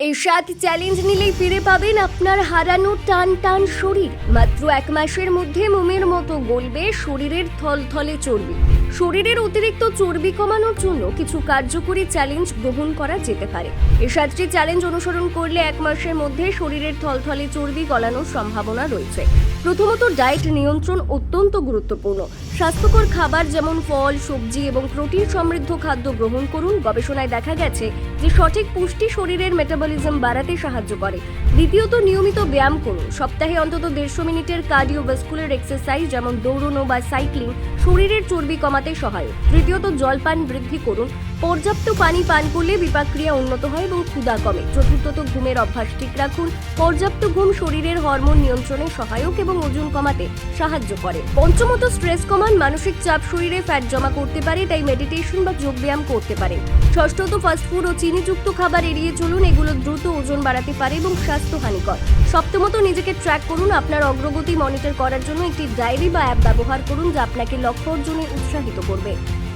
এই সাত চ্যালেঞ্জ নিলেই ফিরে পাবেন আপনার হারানো টান টান শরীর। মাত্র এক মাসের মধ্যে মোমের মতো গলবে শরীরের থলথলে চর্বি। শরীরের অতিরিক্ত চর্বি কমানোর জন্য কিছু কার্যকরী চ্যালেঞ্জ গ্রহণ করা যেতে পারে। এই সাতটি চ্যালেঞ্জ অনুসরণ করলে এক মাসের মধ্যে শরীরের থলথলে চর্বি গলানোর সম্ভাবনা রয়েছে। প্রথমত ডায়েট নিয়ন্ত্রণ অত্যন্ত গুরুত্বপূর্ণ। স্বাস্থ্যকর খাবার যেমন ফল, সবজি এবং প্রোটিন সমৃদ্ধ খাদ্য গ্রহণ করুন। গবেষণায় দেখা গেছে যে সঠিক পুষ্টি শরীরের মেটাবলিজম বাড়াতে সাহায্য করে। দ্বিতীয়ত নিয়মিত ব্যায়াম করুন। সপ্তাহে অন্তত দেড়শো মিনিটের কার্ডিওভাস্কুলার এক্সারসাইজ যেমন দৌড়নো বা সাইক্লিং শরীরের চর্বি কমাতে সহায়ক। তৃতীয়ত জলপান বৃদ্ধি করুন। পর্যাপ্ত পানি পান করলে বিপাকক্রিয়া উন্নত হয় এবং ক্ষুধা কমে। চতুর্থত ঘুমের অভ্যাস ঠিক রাখুন। পর্যাপ্ত ঘুম শরীরের হরমোন নিয়ন্ত্রণে সহায়ক এবং ওজন কমাতে সাহায্য করে। পঞ্চমত, স্ট্রেস কমান, মানসিক চাপ শরীরে ফ্যাট জমা করতে পারে, তাই মেডিটেশন বা যোগব্যায়াম করতে পারে ষষ্ঠত ফাস্টফুড ও চিনিযুক্ত খাবার এড়িয়ে চলুন, এগুলো দ্রুত ওজন বাড়াতে পারে এবং স্বাস্থ্য হানিকর। সপ্তমত, নিজেকে ট্র্যাক করুন, আপনার অগ্রগতি মনিটর করার জন্য একটি ডায়েরি বা অ্যাপ ব্যবহার করুন, যা আপনাকে লক্ষ্য অর্জনে উৎসাহিত করবে।